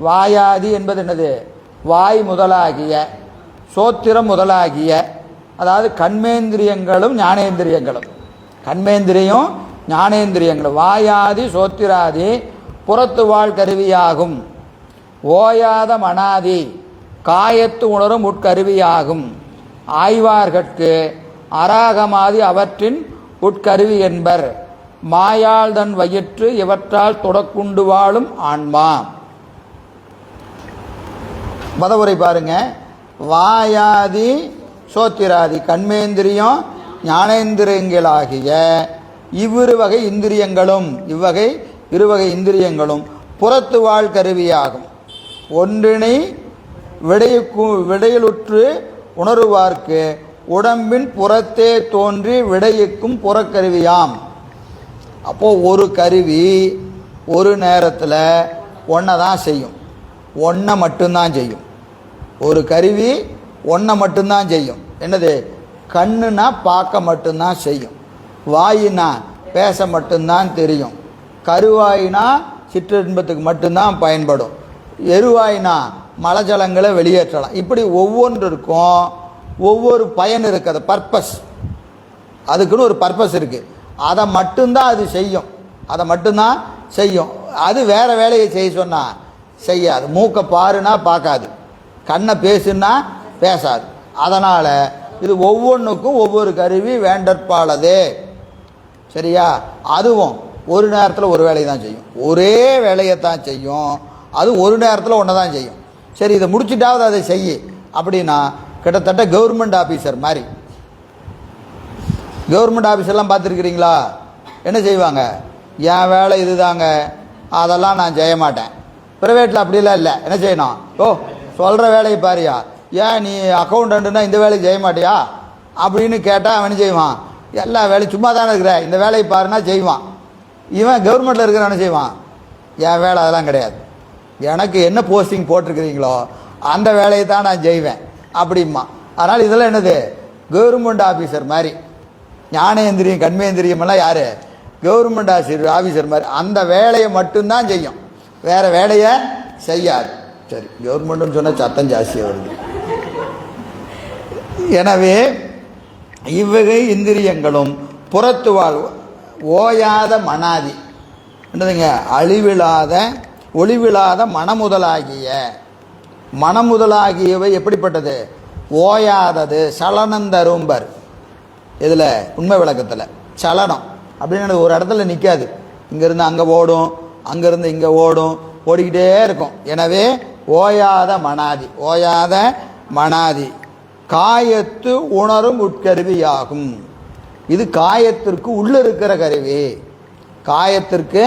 வாயாதி என்பது என்னது? வாய் முதலாகிய சோத்திரம் முதலாகிய அதாவது கண்மேந்திரியங்களும் ஞானேந்திரியங்களும். கண்மேந்திரியம் ஞானேந்திரியங்களும். வாயாதி சோத்திராதி புறத்து வாழ் கருவியாகும். ஓயாத மனாதி காயத்து உணரும் உட்கருவியாகும். ஆய்வார்கட்கு அராகமாதி அவற்றின் உட்கருவி என்பர். மாயாள் தன் வயிற்று இவற்றால் தொடக்குண்டு வாழும் ஆன்மா. பதவுரை பாருங்க. வாயாதி சோத்திராதி கண்மேந்திரியம் ஞானேந்திரியங்களாகிய இவ்விரு வகை இந்திரியங்களும் இவ்வகை இருவகை இந்திரியங்களும் புறத்து வாழ் கருவியாகும். ஒன்றினை விடையுக்கு விடையிலுற்று உணருவார்க்கு உடம்பின் புறத்தே தோன்றி விடையுக்கும் புறக்கருவியாம். அப்போது ஒரு கருவி ஒரு நேரத்தில் ஒன்றை தான் செய்யும். ஒன்றை மட்டும்தான் செய்யும். ஒரு கருவி ஒன்றை மட்டும்தான் செய்யும். என்னது? கண்ணுனா பார்க்க மட்டும்தான் செய்யும். வாயினா பேச மட்டும்தான் தெரியும். கருவாயினா சிற்றின்பத்துக்கு மட்டும்தான் பயன்படும். எருவாயினா மலஜலங்களை வெளியேற்றலாம். இப்படி ஒவ்வொன்றிற்கும் ஒவ்வொரு பயன் இருக்குது பர்பஸ் அதுக்குன்னு ஒரு பர்பஸ் இருக்குது அதை மட்டும்தான் அது செய்யும். அதை மட்டும்தான் செய்யும். அது வேறு வேலையை செய்ய சொன்னால் செய்யாது. மூக்கை பாருனா பார்க்காது. கண்ணை பேசுனா பேசாது. அதனால் இது ஒவ்வொன்றுக்கும் ஒவ்வொரு கருவி வேண்டற்பாலதே. சரியா? அதுவும் ஒரு நேரத்தில் ஒரு வேலையை தான் செய்யும். ஒரே வேலையை தான் செய்யும். அது ஒரு நேரத்தில் ஒன்று தான் செய்யும். சரி இதை முடிச்சிட்டாவது அதை செய்ய. அப்படின்னா கிட்டத்தட்ட கவர்மெண்ட் ஆஃபீஸர் மாதிரி. கவர்மெண்ட் ஆஃபீஸர்லாம் பார்த்துருக்கிறீங்களா? என்ன செய்வாங்க? என் வேலை இதுதாங்க. அதெல்லாம் நான் செய்ய மாட்டேன். ப்ரைவேட்டில் அப்படிலாம் இல்லை. என்ன செய்யணும்? ஓ சொல்கிற வேலையை பாரியா? ஏன் நீ அக்கௌண்டண்ட்டுனா இந்த வேலையை செய்ய மாட்டியா? அப்படின்னு கேட்டால் அவன் செய்வான். எல்லா வேலையும் சும்மா தானே இருக்கிற? இந்த வேலையை பாருன்னா செய்வான். இவன் கவர்மெண்ட்டில் இருக்கிற செய்வான்? என் வேலை அதெல்லாம் கிடையாது. எனக்கு என்ன போஸ்டிங் போட்டிருக்கிறீங்களோ அந்த வேலையை தான் நான் செய்வேன். அப்படிம்மா. அதனால் இதெல்லாம் என்னது? கவர்மெண்ட் ஆஃபீஸர் மாதிரி. ஞானேந்திரியம் கண்மேந்திரியமெல்லாம் யார்? கவர்மெண்ட் ஆசிரியர் ஆஃபீஸர் மாதிரி. அந்த வேலையை மட்டும்தான் செய்யும். வேறு வேலையை செய்யாது. சரி கவர்மெண்ட்னு சொன்னால் சத்தம் ஜாஸ்தியாக வருது. எனவே இவ்வகை இந்திரியங்களும் புறத்து வாழ் ஓயாத மனாதி என்னதுங்க? அழிவில்லாத ஒளிவில்லாத மனமுதலாகிய மனமுதலாகியவை எப்படிப்பட்டது? ஓயாதது சலனந்தரும்பர் இதில் உண்மை விளக்கத்தில் சலனம். அப்படின்னு ஒரு இடத்துல நிற்காது இங்கேருந்து அங்கே ஓடும் அங்கேருந்து இங்கே ஓடும் ஓடிக்கிட்டே இருக்கும். எனவே ஓயாத மனாதி ஓயாத மனாதி. காயத்து உணரும் உட்கருவியாகும். இது காயத்திற்கு உள்ள இருக்கிற கருவி. காயத்திற்கு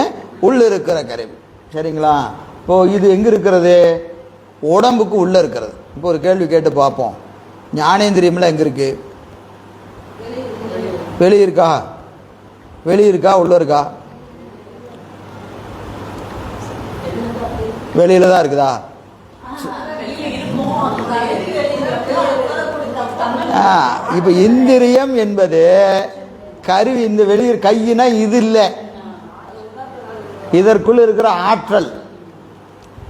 உள்ள இருக்கிற கருவி. சரிங்களா? இப்போ இது எங்கே இருக்கிறது உடம்புக்கு உள்ள இருக்கிறது இப்போ ஒரு கேள்வி கேட்டு பார்ப்போம். ஞானேந்திரியம்லாம் எங்கே இருக்கு வெளியே இருக்கா வெளியே இருக்கா உள்ள இருக்கா வெளியில தான் இருக்குதா? இப்போ இந்திரியம் என்பது கருவி இந்த வெளியில் கையினா இது இல்லை. இதற்குள் இருக்கிற ஆற்றல்.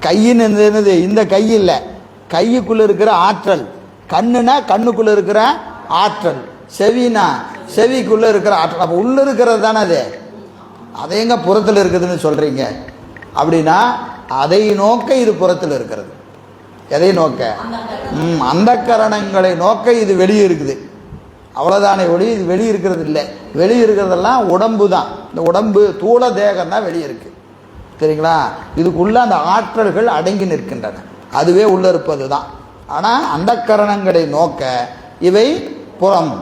கையின் என்னது? இந்த கை இல்லை. கையுக்குள்ள இருக்கிற ஆற்றல். கண்ணுனா கண்ணுக்குள்ள இருக்கிற ஆற்றல். செவினா செவிக்குள்ள இருக்கிற ஆற்றல். அப்போ உள்ள இருக்கிறது தானே அது? அதை எங்க புறத்தில் இருக்குதுன்னு சொல்றீங்க? அப்படின்னா அதை நோக்க இது புறத்தில் இருக்கிறது. எதை நோக்க? ம் அந்த கரணங்களை நோக்க இது வெளியே இருக்குது. அவ்வளோதானே ஒளி இது வெளியே இருக்கிறது இல்லை. வெளியே இருக்கிறதெல்லாம் உடம்பு தான். இந்த உடம்பு தூள தேகம் தான் வெளியே இருக்கு. சரிங்களா? இதுக்குள்ளே அந்த ஆற்றல்கள் அடங்கி நிற்கின்றன. அதுவே உள்ளே இருப்பது தான். ஆனால் அந்த கரணங்களை நோக்க இவை புறம்.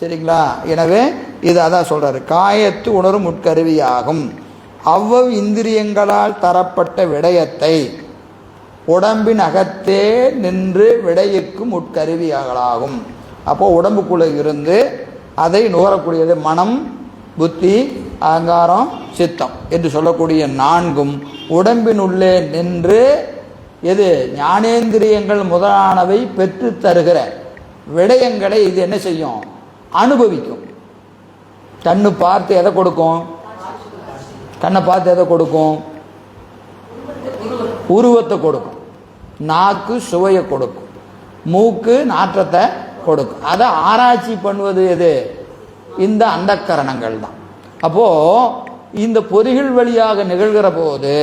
சரிங்களா? எனவே இது அதான் சொல்கிறாரு காயத்து உணரும் உட்கருவியாகும். அவ்வவ் இந்திரியங்களால் தரப்பட்ட விடயத்தை உடம்பின் அகத்தே நின்று விடையிற்கும் உட்கருவியாகலாகும். அப்போ உடம்புக்குள்ளே இருந்து அதை நுகரக்கூடியது மனம் புத்தி அகங்காரம் சித்தம் என்று சொல்லக்கூடிய நான்கும் உடம்பின் உள்ளே நின்று எது? ஞானேந்திரியங்கள் முதலானவை பெற்று தருகிற விடயங்களை இது என்ன செய்யும்? அனுபவிக்கும். கண்ணு பார்த்து எதை கொடுக்கும்? கண்ணை பார்த்து எதை கொடுக்கும்? உருவத்தை கொடுக்கும். நாக்கு சுவையை கொடுக்கும். மூக்கு நாற்றத்தை கொடுக்கும். அதை ஆராய்ச்சி பண்ணுவது எது? இந்த அந்தக்கரணங்கள் தான் அப்போது இந்த பொறிகள் வழியாக நிகழ்கிற போது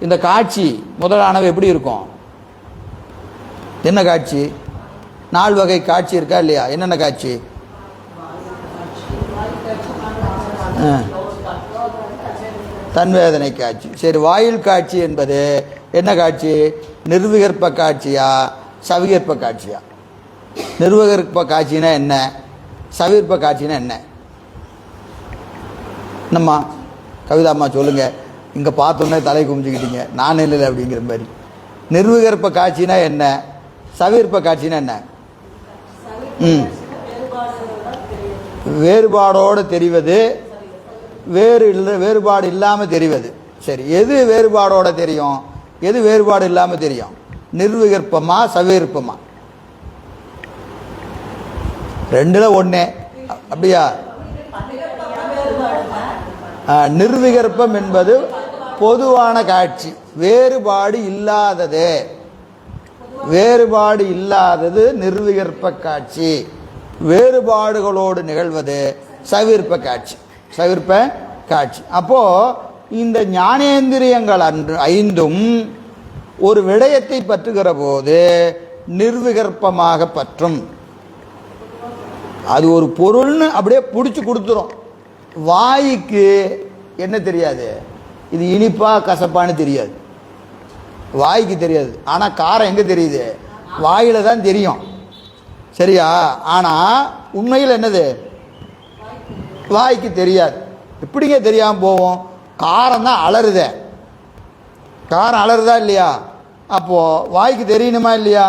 இந்த காட்சி முதலானவை எப்படி இருக்கும்? என்ன காட்சி? நால் வகை காட்சி இருக்கா இல்லையா? என்னென்ன காட்சி? ஆ. தன்வேதனை காட்சி. சரி வாயில் காட்சி என்பது என்ன காட்சி? நிர்விகற்ப காட்சியா? சவிகற்ப காட்சியா? நிர்வகற்ப காட்சினா என்ன? சவிகற்ப காட்சினா என்ன? என்னம்மா? கவிதாம்மா சொல்லுங்க. இங்கே பார்த்தோன்னே தலை குமிஞ்சிக்கிட்டீங்க. நான் இல்லை அப்படிங்கிற மாதிரி. நிர்வகற்ப காட்சினா என்ன? சவிகற்ப காட்சினா என்ன? ம். வேறுபாடோடு தெரிவது வேறு இல்லை வேறுபாடு இல்லாமல் தெரிவது. சரி எது வேறுபாடோடு தெரியும்? எது வேறுபாடு இல்லாமல் தெரியும். நிர்விகற்பமா சவிகற்பமா? ரெண்டுல ஒன்று அப்படியா? நிர்விகற்பம் என்பது பொதுவான காட்சி. வேறுபாடு இல்லாதது. வேறுபாடு இல்லாதது நிர்விகற்ப காட்சி. வேறுபாடுகளோடு நிகழ்வது சவிர்ப்ப காட்சி. சவிர்ப்ப காட்சி. அப்போ இந்த ஞானேந்திரியங்கள் அன்று ஐந்தும் ஒரு விடயத்தை பற்றுகிற போது நிர்விகற்பமாக பற்றும். அது ஒரு பொருள்னு அப்படியே பிடிச்சி கொடுத்துரும். வாய்க்கு என்ன தெரியாது? இது இனிப்பா கசப்பான்னு தெரியாது. வாய்க்கு தெரியாது. ஆனால் காரம் எங்கே தெரியுது? வாயில் தான் தெரியும். சரியா? ஆனால் உண்மையில் என்னது? வாய்க்கு தெரியாது. எப்படிங்க தெரியாமல் போவோம்? காரம் தான் அலறுதே. காரம் அலறுதா இல்லையா? அப்போது வாய்க்கு தெரியணுமா இல்லையா?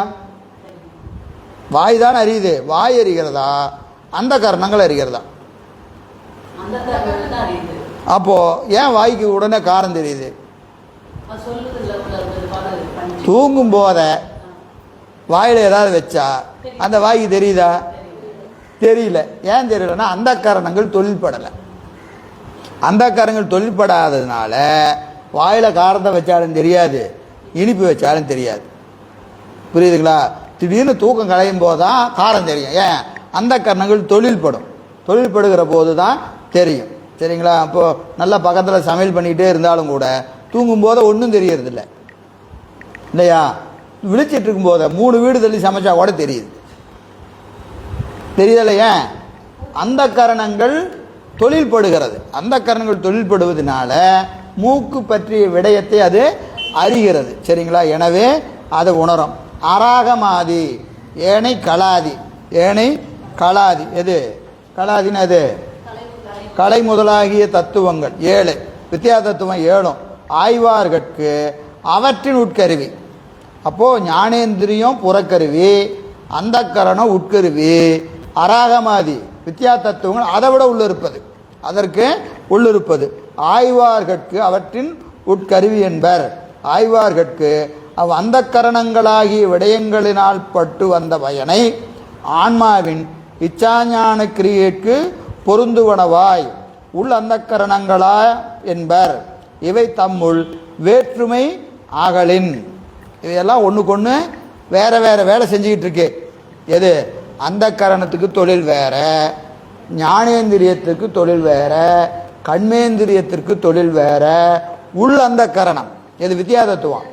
வாய் தான் அறியுது வாய் அறிகிறதா அந்த கரணங்கள் அறிகிறதா அப்போது ஏன் வாய்க்கு உடனே காரம் தெரியுது? தூங்கும் போத வாயில் ஏதாவது வச்சா அந்த வாய்க்கு தெரியுதா. தெரியல. ஏன் தெரியலன்னா அந்த காரணங்கள் தொழில்படலை. அந்த காரங்கள் தொழில்படாததுனால வாயில் காரத்தை வச்சாலும் தெரியாது இனிப்பு வச்சாலும் தெரியாது. புரியுதுங்களா? திடீர்னு தூக்கம் களையும் போது தான் காரம் தெரியும். ஏன்? அந்த கரணங்கள் தொழில்படும். தொழில்படுகிற போது தான் தெரியும். சரிங்களா? அப்போது நல்லா பக்கத்தில் சமையல் பண்ணிக்கிட்டே இருந்தாலும் கூட தூங்கும்போது ஒன்றும் தெரியறதில்ல. இல்லையா? விழிச்சிட்டு இருக்கும்போது மூணு வீடு தள்ளி சமைச்சா கூட தெரியுது. தெரியுதல்ல அந்த கரணங்கள் தொழில்படுகிறது. அந்த கரணங்கள் தொழில்படுவதனால மூக்கு பற்றிய விடயத்தை அது அறிகிறது. சரிங்களா? எனவே அதை உணரும். அராகமாதி ஏனை கலாதி. ஏனை கலாதி. எது? கலாதின்னு எது? கலை முதலாகிய தத்துவங்கள். ஏழு. வித்யா தத்துவம் ஏழும். ஆய்வார்கட்கு அவற்றின் உட்கருவி. அப்போது ஞானேந்திரியம் புறக்கருவி அந்த கரணம் உட்கருவி அராகமாதி வித்யா தத்துவங்கள் அதை விட உள்ளிருப்பது அதற்கு உள்ளிருப்பது. ஆய்வார்கட்கு அவற்றின் உட்கருவி என்பர். ஆய்வார்கட்கு அவ் அந்த கரணங்களாகிய விடயங்களினால் பட்டு வந்த பயனை ஆன்மாவின் இச்சாஞான கிரியைக்கு பொருந்துவனவாய் உள் அந்த கரணங்களா என்பர். இவை தம்முள் வேற்றுமை ஆகலின். இவையெல்லாம் ஒன்றுக்கொன்று வேற வேற வேலை செஞ்சுக்கிட்டு இருக்கு எது? அந்த கரணத்துக்கு தொழில் வேற. ஞானேந்திரியத்திற்கு தொழில் வேற கண்மேந்திரியத்திற்கு தொழில் வேற உள் அந்த கரணம். இது வித்தியாசத்துவம் தத்துவம்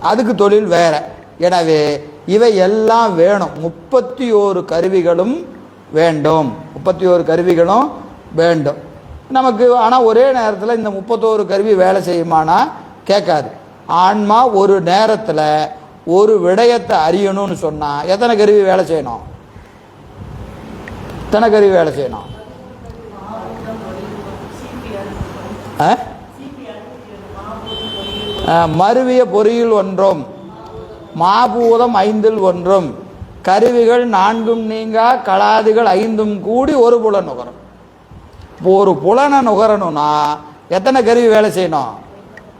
அதுக்கு தொழில் வேற. எனவே இவை எல்லாம் வேணும். முப்பத்தி ஓரு கருவிகளும் வேண்டும். முப்பத்தி ஓரு கருவிகளும் வேண்டும். நமக்கு ஆனால் ஒரே நேரத்தில் இந்த முப்பத்தோரு கருவி வேலை செய்யுமானா? கேட்காது. ஆன்மா ஒரு நேரத்தில் ஒரு விடயத்தை அறியணும்னு சொன்னால் எத்தனை கருவி வேலை செய்யணும்? எத்தனை கருவி வேலை செய்யணும். ஆ? மருவிய பொறியில் ஒன்றும் மாபூதம் ஐந்தில் ஒன்றும் கருவிகள் நான்கும் நீங்கா கலாதிகள் ஐந்தும் கூடி ஒரு புலன் நுகரும். இப்போ ஒரு புலனை நுகரணும்னா எத்தனை கருவி வேலை செய்யணும்?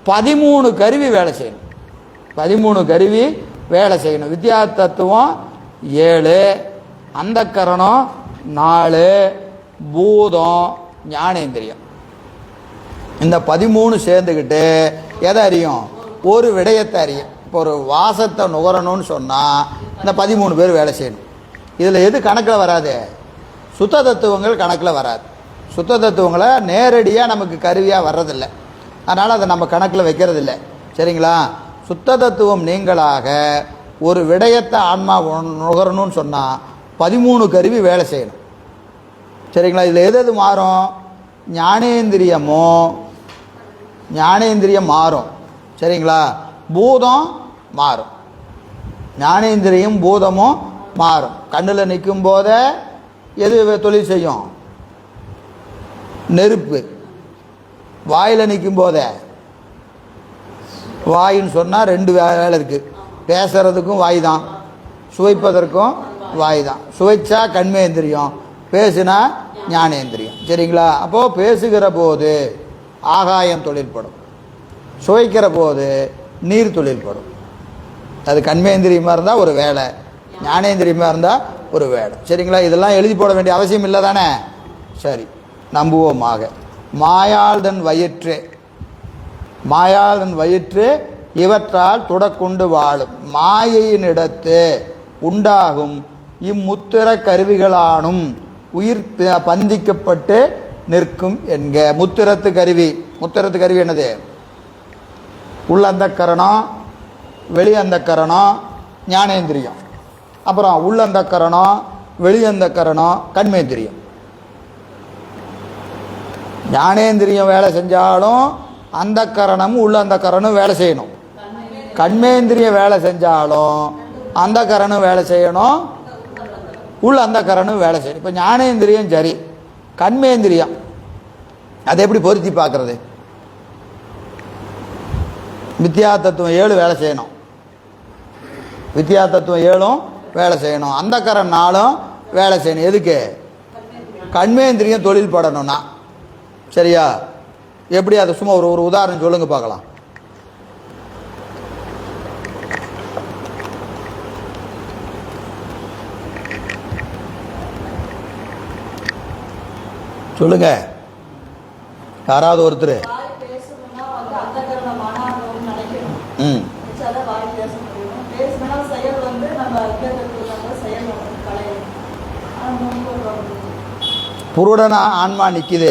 பதிமூணு கருவி வேலை செய்யணும். பதிமூணு கருவி வேலை செய்யணும். வித்யா தத்துவம் ஏழு அந்த கரணம் நாலு பூதம் ஞானேந்திரியம். இந்த பதிமூணு சேர்ந்துக்கிட்டு எதை அறியும்? ஒரு விடயத்தை அறியும். இப்போ ஒரு வாசத்தை நுகரணும்னு சொன்னால் இந்த பதிமூணு பேர் வேலை செய்யணும். இதில் எது கணக்கில் வராது? சுத்த தத்துவங்கள் கணக்கில் வராது. சுத்த தத்துவங்களை நேரடியாக நமக்கு கருவியாக வர்றதில்லை. அதனால் அதை நம்ம கணக்கில் வைக்கிறதில்ல. சரிங்களா? சுத்த தத்துவம் நீங்களாக ஒரு விடயத்தை ஆன்மா நுகரணும்னு சொன்னால் பதிமூணு கருவி வேலை செய்யணும். சரிங்களா? இதில் எது எது மாறும்? ஞானேந்திரியமும் ஞானேந்திரியம் மாறும். சரிங்களா? பூதம் மாறும். ஞானேந்திரியம் பூதமும் மாறும். கண்ணில் நிற்கும் போதே எது தொழில் செய்யும்? நெருப்பு. வாயில் நிற்கும் போதே. வாயின்னு சொன்னால் ரெண்டு வே- வேலை இருக்குது பேசுகிறதுக்கும் வாய் தான். சுவைப்பதற்கும் வாய் தான் சுவைச்சா கண்மேந்திரியம் பேசுனா ஞானேந்திரியம். சரிங்களா? அப்போது பேசுகிற போது ஆகாயம் தொழில்படும். சுவைக்கிற போது நீர் தொழில்படும். அது கண்மேந்திரியமாக இருந்தால் ஒரு வேலை ஞானேந்திரியமாக இருந்தால் ஒரு வேலை. சரிங்களா? இதெல்லாம் எழுதி போட வேண்டிய அவசியம் இல்லை தானே? சரி நம்புவோமாக மாயாள்தன் வயிற்று மாயாள்தன் வயிற்று இவற்றால் துடக்குண்டு வாழும். மாயையினிடத்து உண்டாகும் இம்முத்திர கருவிகளானும் உயிர் பந்திக்கப்பட்டு நிற்கும் என்க. முத்திரத்து கருவி. முத்திரத்து கருவி என்னது? உள்ளந்தக்கரணம் வெளியந்தக்கரணம் ஞானேந்திரியம். அப்புறம் உள்ளந்தக்கரணம் வெளியந்தக்கரணம் கண்மேந்திரியம். ஞானேந்திரியம் வேலை செஞ்சாலும் அந்த கரணமும் உள்ள அந்த கரணும் வேலை செய்யணும். கண்மேந்திரியம் வேலை செஞ்சாலும் அந்த கரணம் வேலை செய்யணும். உள்ள அந்த கரணம் வேலை செய்யணும் இப்போ ஞானேந்திரியம் சரி கண்மேந்திரியம். அதை எப்படி பொருத்தி பார்க்கறது? வித்யா தத்துவம் ஏழு வேலை செய்யணும். வித்யா தத்துவம் ஏழும் வேலை செய்யணும். அந்த கரன் நாளும் வேலை செய்யணும். எதுக்கு? கண்மேந்திரியம் தொழில் படணும்னா. சரியா? எப்படி? அதை சும்மா ஒரு ஒரு உதாரணம் சொல்லுங்க பார்க்கலாம் சொல்லுங்க யாராவது ஒருத்தர் வாய் பேசணும்னா வந்து அந்த கரணம் மனாகணும்னு நினைக்கணும் ம் நினைச்சாதான் வாய் பேச முடியும் பேசினா செயல் வந்து நம்ம அத்தியாசத்துக்கு செயல் வந்து கலையணும். ஆனா முன்பு வந்து புருடனா ஆன்மா நிற்கிது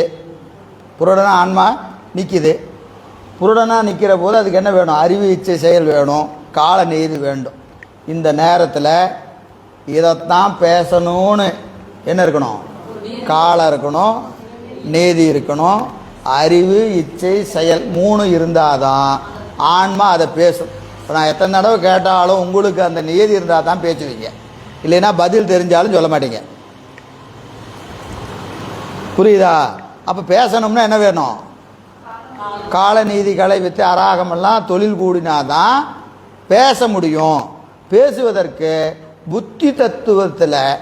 புருடனா ஆன்மா நிற்கிது புருடனா நிற்கிற போது அதுக்கு என்ன வேணும்? அறிவு இச்சை செயல் வேணும். கால நீதி வேண்டும். இந்த நேரத்தில் இதைத்தான் பேசணும்னு என்ன இருக்கணும்? காலம் இருக்கணும். நீதி இருக்கணும். அறிவு இச்சை செயல் மூணு இருந்தாதான் ஆன்மா அதை பேசும். இப்போ நான் எத்தனை தடவை கேட்டாலும் உங்களுக்கு அந்த நீதி இருந்தால் தான் பேசுவீங்க. இல்லைன்னா பதில் தெரிஞ்சாலும் சொல்ல மாட்டீங்க. புரியுதா? அப்போ பேசணும்னா என்ன வேணும்? காலநீதி கலை வித்து அராகமெல்லாம் தொழில் கூடினாதான் பேச முடியும். பேசுவதற்கு புத்தி தத்துவத்தில்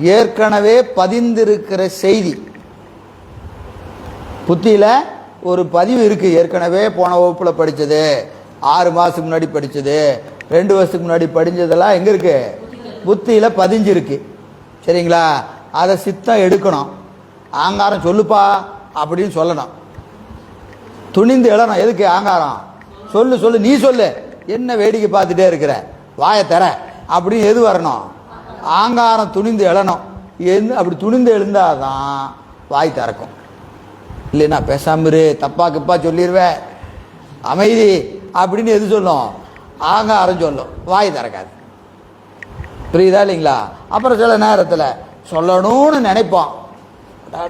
ஏற்கனவே பதிந்திருக்கிற செய்தி புத்தியில் ஒரு பதிவு இருக்குது ஏற்கனவே போன வகுப்பில் படித்தது ஆறு மாதத்துக்கு முன்னாடி படித்தது ரெண்டு வருஷத்துக்கு முன்னாடி படிஞ்சதெல்லாம் எங்கே இருக்குது புத்தியில் பதிஞ்சிருக்கு சரிங்களா? அதை சித்தம் எடுக்கணும். ஆங்காரம் சொல்லுப்பா அப்படின்னு சொல்லணும். துணிந்து எழணும். எதுக்கு ஆங்காரம்? சொல்லு சொல்லு. நீ சொல்லு. என்ன வேடிக்கை பார்த்துட்டே இருக்கிற? வாயை தர. அப்படின்னு எது வரணும்? ஆங்காரம் துணிந்து எழணும். எந்த அப்படி துணிந்து எழுந்தாதான் வாய் திறக்கும். இல்லைன்னா பேசாம இரு தப்பா கிப்பா சொல்லிடுவேன் அமைதி அப்படின்னு எது சொல்லும்? ஆங்காரம் சொல்லும். வாய் திறக்காது. புரியுதா இல்லைங்களா? அப்புறம் சில நேரத்தில் சொல்லணும்னு நினைப்போம்.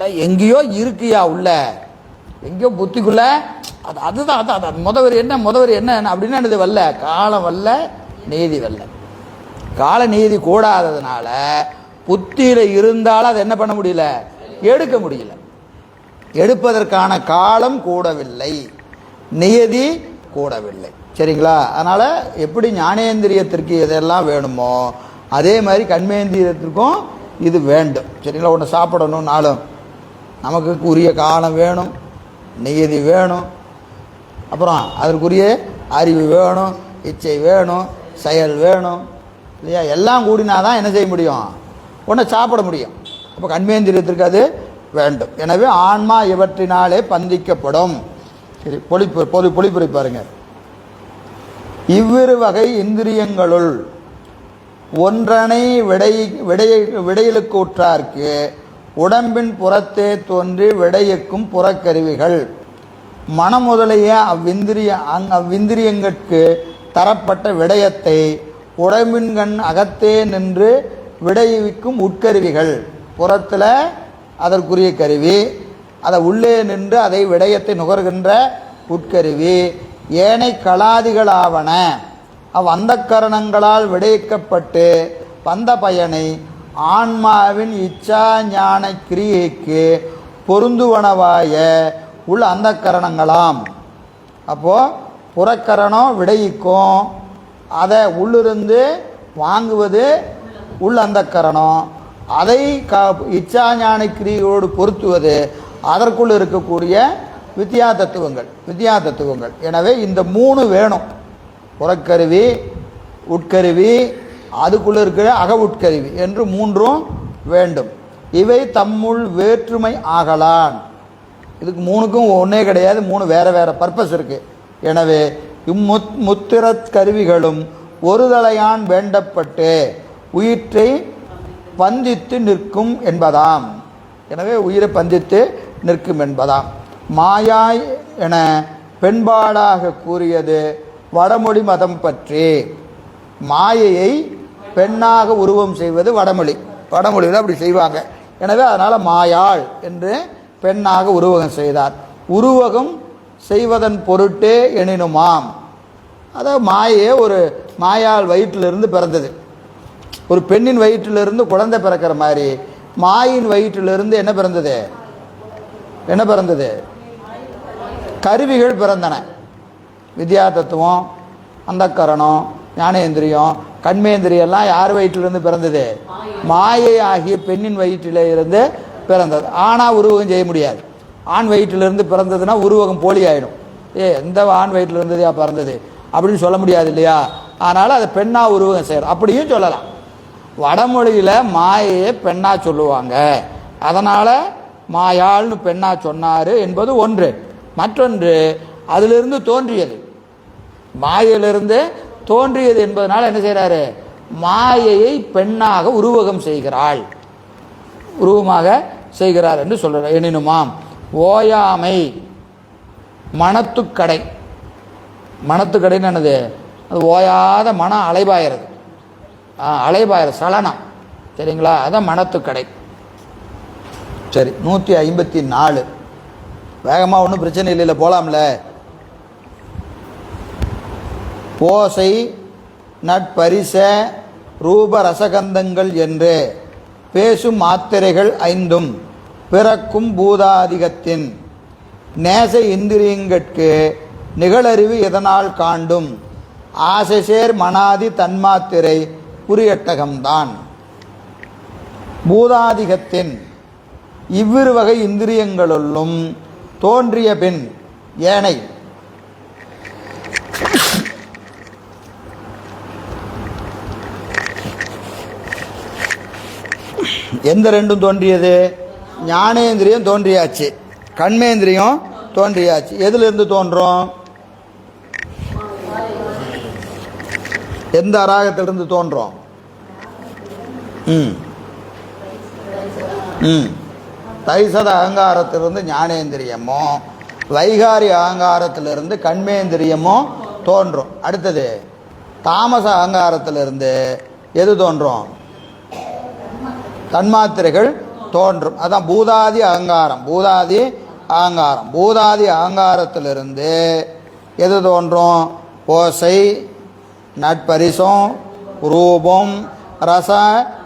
எங்கேயோ இருக்குயா உள்ள? எங்கேயோ புத்திக்குள்ள? அது அதுதான் அதான் அதான் முதவர் என்ன முதவர் என்ன அப்படின்னு என்னது வரல? காலம் வரல நீதி வரல. கால நீதி கூடாததுனால புத்தியில் இருந்தாலும் அதை என்ன பண்ண முடியல? எடுக்க முடியல. எடுப்பதற்கான காலம் கூடவில்லை. நியதி கூடவில்லை. சரிங்களா? அதனால் எப்படி ஞானேந்திரியத்திற்கு எதெல்லாம் வேணுமோ அதே மாதிரி கண்மேந்திரியத்திற்கும் இது வேண்டும். சரிங்களா? ஒன்று சாப்பிடணும் நாளும் நமக்கு உரிய காலம் வேணும் நியதி வேணும். அப்புறம் அதற்குரிய அறிவு வேணும் இச்சை வேணும் செயல் வேணும். இல்லையா? எல்லாம் கூடினாதான் என்ன செய்ய முடியும்? ஒன்று சாப்பிட முடியும். அப்போ கண்மேந்திரியத்திற்கு அது வேண்டும். எனவே ஆன்மா இவற்றினாலே பந்திக்கப்படும். சரி பொழிப்பு பொது பொழிப்புரை பாருங்க. இவ்விரு வகை இந்திரியங்களுள் ஒன்றனை விடை விடைய விடையிலுக்கு உற்றார்க்கு உடம்பின் புறத்தே தோன்றி விடையக்கும் புறக்கருவிகள். மனம் முதலிய அவ்விந்திரிய அங் அவ்விந்திரியங்கட்கு தரப்பட்ட விடயத்தை உடம்பின்கண் அகத்தே நின்று விடைவிக்கும் உட்கருவிகள். புறத்தில் அதற்குரிய கருவி. அதை உள்ளே நின்று அதை விடயத்தை நுகர்கின்ற உட்கருவி. ஏனை கலாதிகளாவன அவ் அந்தக்கரணங்களால் விடையிக்கப்பட்டு வந்த பயனை ஆன்மாவின் இச்சா ஞான கிரியைக்கு பொருந்துவனவாய உள் அந்த கரணங்களாம் அப்போது புறக்கரணம் விடையிக்கும். அதை உள்ளிருந்து வாங்குவது உள் அந்தக்கரணம். அதை க இச்சா ஞான கிரியோடு பொருத்துவது அதற்குள் இருக்கக்கூடிய வித்யா தத்துவங்கள் வித்யா தத்துவங்கள். எனவே இந்த மூணு வேணும். புறக்கருவி உட்கருவி அதுக்குள்ள இருக்கிற அக உட்கருவி என்று மூன்றும் வேண்டும். இவை தம்முள் வேற்றுமை ஆகலான். இதுக்கு மூணுக்கும் ஒன்றே கிடையாது மூணு வேற வேற பர்பஸ் இருக்கு. எனவே இம்முத் முத்திரத் கருவிகளும் ஒரு தலையான் வேண்டப்பட்டு உயிற்றை பந்தித்து நிற்கும் என்பதாம். எனவே உயிரை பந்தித்து நிற்கும் என்பதாம். மாயாய் என பெண்பாடாக கூறியது வடமொழி மதம் பற்றி. மாயையை பெண்ணாக உருவம் செய்வது வடமொழி. வடமொழியில் அப்படி செய்வாங்க. எனவே அதனால் மாயாள் என்று பெண்ணாக உருவகம் செய்தார். உருவகம் செய்வதன் பொருட்டே எனினுமாம். அதாவது மாயையே ஒரு மாயாள் வயிற்றிலிருந்து பிறந்தது. ஒரு பெண்ணின் வயிற்றிலிருந்து குழந்தை பிறக்கிற மாதிரி மாயின் வயிற்றிலிருந்து என்ன பிறந்தது? என்ன பிறந்தது? கருவிகள் பிறந்தன. வித்யா தத்துவம் அந்தக்கரணம் ஞானேந்திரியம் கண்மேந்திரியெல்லாம் யார் வயிற்றிலிருந்து பிறந்தது? மாயை ஆகிய பெண்ணின் வயிற்றிலே இருந்து பிறந்தது. ஆனால் உருவகம் செய்ய முடியாது. ஆண் வயிற்றிலிருந்து பிறந்ததுன்னா உருவகம் போலி ஆயிடும். ஏ எந்த ஆண் வயிற்றிலிருந்ததையா பிறந்தது? அப்படின்னு சொல்ல முடியாது இல்லையா? அதனால் அதை பெண்ணாக உருவகம் செய்யறோம் அப்படியும் சொல்லலாம். வடமொழியில் மாயையை பெண்ணா சொல்லுவாங்க. அதனால் மாயாள்னு பெண்ணா சொன்னார் என்பது ஒன்று. மற்றொன்று அதிலிருந்து தோன்றியது. மாயையிலிருந்து தோன்றியது என்பதனால் என்ன செய்கிறாரு மாயையை பெண்ணாக உருவகம் செய்கிறாள். உருவமாக செய்கிறார் என்று சொல்கிறார் எனினுமாம் ஓயாமை மனத்துக்கடை மனத்துக்கடைன்னு என்னது? அது ஓயாத மனம் அலைபாயிறது. ஆ, சலனம் சரிங்களா? அதான் மனத்துக்கடை சரி நூற்றி ஐம்பத்தி நாலு. வேகமாக ஒன்றும் பிரச்சனை இல்லைல்ல போகலாம்ல போசை நட்பரிச ரூப ரசகந்தங்கள் என்று பேசும் மாத்திரைகள் ஐந்தும் பிறக்கும் பூதாதிகத்தின் நேச இந்திரியங்கட்கு நிகழறிவு இதனால் காண்டும்? ஆசைசேர் மனாதி தன்மாத்திரை குறியட்டகம்தான் பூதாதிகத்தின் இவ்விரு வகை இந்திரியங்களுள்ளும் தோன்றிய பின் ஏனை. எந்த ரெண்டும் தோன்றியது? ஞானேந்திரியம் தோன்றியாச்சு. கண்மேந்திரியம் தோன்றியாச்சு. எதுலேருந்து தோன்றும்? எந்த அராகத்திலிருந்து தோன்றும்? ம். ம். தைசத அகங்காரத்திலிருந்து ஞானேந்திரியமோ வைகாரி அகங்காரத்திலிருந்து கண்மேந்திரியமோ தோன்றும். அடுத்தது தாமச அகங்காரத்திலிருந்து எது தோன்றும்? தன்மாத்திரைகள் தோன்றும். அதான் பூதாதி அகங்காரம் பூதாதி அகங்காரம். பூதாதி அகங்காரத்திலிருந்து எது தோன்றும்? ஓசை நட்பரிசம் ரூபம் ரச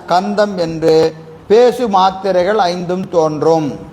கந்தம் என்று பேசு மாத்திரைகள் ஐந்தும் தோன்றும்.